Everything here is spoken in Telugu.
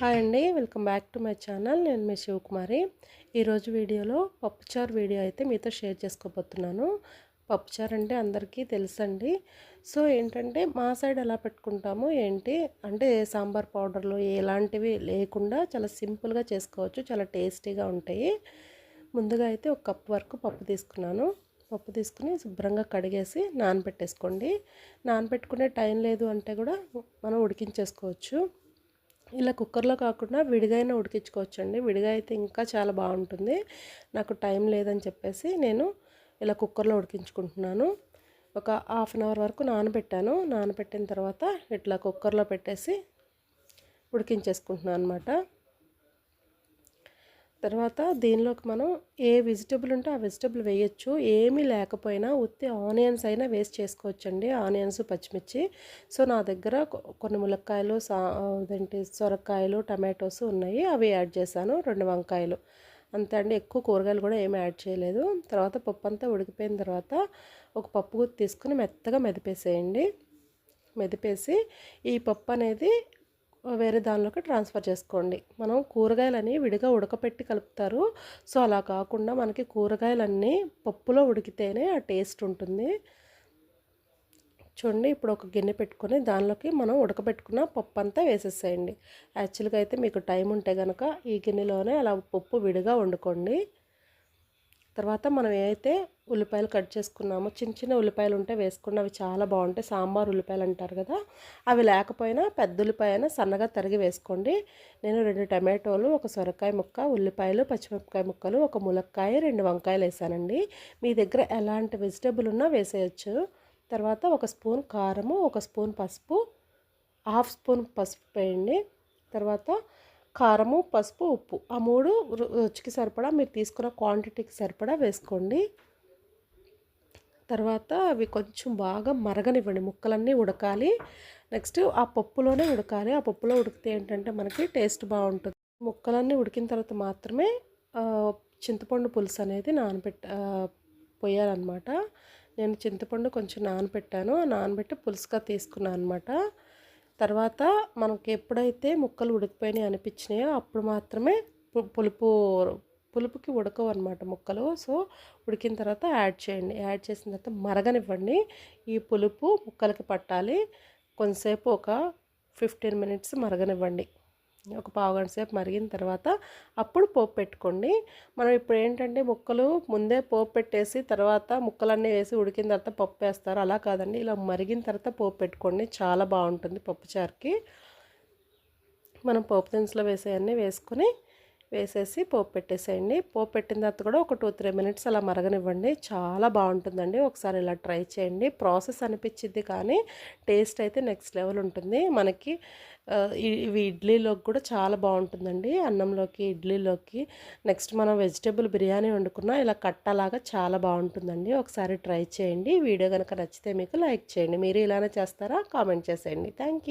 హాయ్ అండి. Welcome back to my channel. నేను మీ శివకుమారి. ఈరోజు వీడియోలో పప్పుచారు వీడియో అయితే మీతో షేర్ చేసుకోబోతున్నాను. పప్పుచారు అంటే అందరికీ తెలుసండి. సో ఏంటంటే మా సైడ్ ఎలా పెట్టుకుంటాము ఏంటి? అంటే సాంబార్ పౌడర్లు ఎలాంటివి లేకుండా చాలా సింపుల్గా చేసుకోవచ్చు. చాలా టేస్టీగా ఉంటాయి. ముందుగా అయితే ఒక కప్ వరకు పప్పు తీసుకున్నాను. పప్పు తీసుకుని శుభ్రంగా కడిగేసి నానబెట్టేసుకోండి. నానబెట్టుకునే టైం లేదు అంటే కూడా మనం ఉడికించేసుకోవచ్చు. ఇలా కుక్కర్లో కాకుండా విడిగైనా ఉడికించుకోవచ్చండి. విడిగా అయితే ఇంకా చాలా బాగుంటుంది. నాకు టైం లేదని చెప్పేసి నేను ఇలా కుక్కర్లో ఉడికించుకుంటున్నాను. ఒక హాఫ్ అన్ అవర్ వరకు నానబెట్టాను. నానబెట్టిన తర్వాత ఇట్లా కుక్కర్లో పెట్టేసి ఉడికించేసుకుంటున్నాను అనమాట తర్వాత దీనిలోకి మనం ఏ వెజిటబుల్ ఉంటే ఆ వెజిటబుల్ వేయచ్చు. ఏమీ లేకపోయినా ఉత్తి ఆనియన్స్ అయినా వేస్ట్ చేసుకోవచ్చండి. ఆనియన్స్ పచ్చిమిర్చి. సో నా దగ్గర కొన్ని ములక్కాయలు సా అదేంటి సొరకాయలు టమాటోస్ ఉన్నాయి. అవి యాడ్ చేశాను. రెండు వంకాయలు. అంతే అండి. ఎక్కువ కూరగాయలు కూడా ఏమి యాడ్ చేయలేదు. తర్వాత పప్పు అంతా ఉడికిపోయిన తర్వాత ఒక పప్పు గుత్తి తీసుకుని మెత్తగా మెదిపేసేయండి. మెదిపేసి ఈ పప్పు అనేది వేరే దానిలోకి ట్రాన్స్ఫర్ చేసుకోండి. మనం కూరగాయలని విడిగా ఉడకపెట్టి కలుపుతారు. సో అలా కాకుండా మనకి కూరగాయలన్నీ పప్పులో ఉడికితేనే ఆ టేస్ట్ ఉంటుంది. చూడండి ఇప్పుడు ఒక గిన్నె పెట్టుకొని దానిలోకి మనం ఉడకబెట్టుకున్న పప్పు అంతా వేసేసేయండి. యాక్చువల్గా అయితే మీకు టైం ఉంటే కనుక ఈ గిన్నెలోనే అలా పప్పు విడిగా వండుకోండి. తర్వాత మనం ఏదైతే ఉల్లిపాయలు కట్ చేసుకున్నామో చిన్న చిన్న ఉల్లిపాయలు ఉంటే వేసుకున్న అవి చాలా బాగుంటాయి. సాంబార్ ఉల్లిపాయలు అంటారు కదా అవి లేకపోయినా పెద్ద ఉల్లిపాయ సన్నగా తరిగి వేసుకోండి. నేను రెండు టమాటోలు ఒక సొరకాయ ముక్క ఉల్లిపాయలు పచ్చిమిరపకాయ ముక్కలు ఒక ములక్కాయ రెండు వంకాయలు వేసానండి. మీ దగ్గర ఎలాంటి వెజిటేబుల్ ఉన్నా వేసేయచ్చు. తర్వాత ఒక స్పూన్ కారము ఒక స్పూన్ పసుపు హాఫ్ స్పూన్ పసుపు వేయండి. తర్వాత కారము పసుపు ఉప్పు. ఆ మూడు రుచికి సరిపడా మీరు తీసుకున్న క్వాంటిటీకి సరిపడా వేసుకోండి. తర్వాత అవి కొంచెం బాగా మరగనివ్వండి. ముక్కలన్నీ ఉడకాలి. నెక్స్ట్ ఆ పప్పులోనే ఉడకాలి. ఆ పప్పులో ఉడికితే ఏంటంటే మనకి టేస్ట్ బాగుంటుంది. ముక్కలన్నీ ఉడికిన తర్వాత మాత్రమే చింతపండు పులుసు అనేది నానబెట్ట పోయాలన్నమాట. నేను చింతపండు కొంచెం నానబెట్టాను. నానబెట్టి పులుసుగా తీసుకున్నాను అనమాట తర్వాత మనకి ఎప్పుడైతే ముక్కలు ఉడికిపోయినాయి అనిపించినాయో అప్పుడు మాత్రమే పులుపు పులుపుకి ఉడకవు అనమాట ముక్కలు. సో ఉడికిన తర్వాత యాడ్ చేయండి. యాడ్ చేసిన తర్వాత మరగనివ్వండి. ఈ పులుపు ముక్కలకి పట్టాలి. కొంతసేపు ఒక ఫిఫ్టీన్ మినిట్స్ మరగనివ్వండి. ఒక పావు గంట సేపు మరిగిన తర్వాత అప్పుడు పోపు పెట్టుకోండి. మనం ఇప్పుడు ఏంటంటే ముక్కలు ముందే పోపు పెట్టేసి తర్వాత ముక్కలన్నీ వేసి ఉడికిన తర్వాత పప్పు వేస్తారు. అలా కాదండి. ఇలా మరిగిన తర్వాత పోపు పెట్టుకోండి. చాలా బాగుంటుంది పప్పుచారుకి మనం పోపు దినుసులో వేసేవన్నీ వేసుకొని వేసేసి పోపు పెట్టేసేయండి. పోపు పెట్టిన తర్వాత కూడా ఒక టూ త్రీ మినిట్స్ అలా మరగనివ్వండి. చాలా బాగుంటుందండి. ఒకసారి ఇలా ట్రై చేయండి. ప్రాసెస్ అనిపించింది కానీ టేస్ట్ అయితే నెక్స్ట్ లెవెల్ ఉంటుంది. మనకి ఇవి ఇడ్లీలోకి కూడా చాలా బాగుంటుందండి. అన్నంలోకి ఇడ్లీలోకి. నెక్స్ట్ మనం వెజిటేబుల్ బిర్యానీ వండుకున్నా ఇలా కట్టలాగా చాలా బాగుంటుందండి. ఒకసారి ట్రై చేయండి. వీడియో కనుక నచ్చితే మీకు లైక్ చేయండి. మీరు ఇలానే చేస్తారా? కామెంట్ చేసేయండి. థ్యాంక్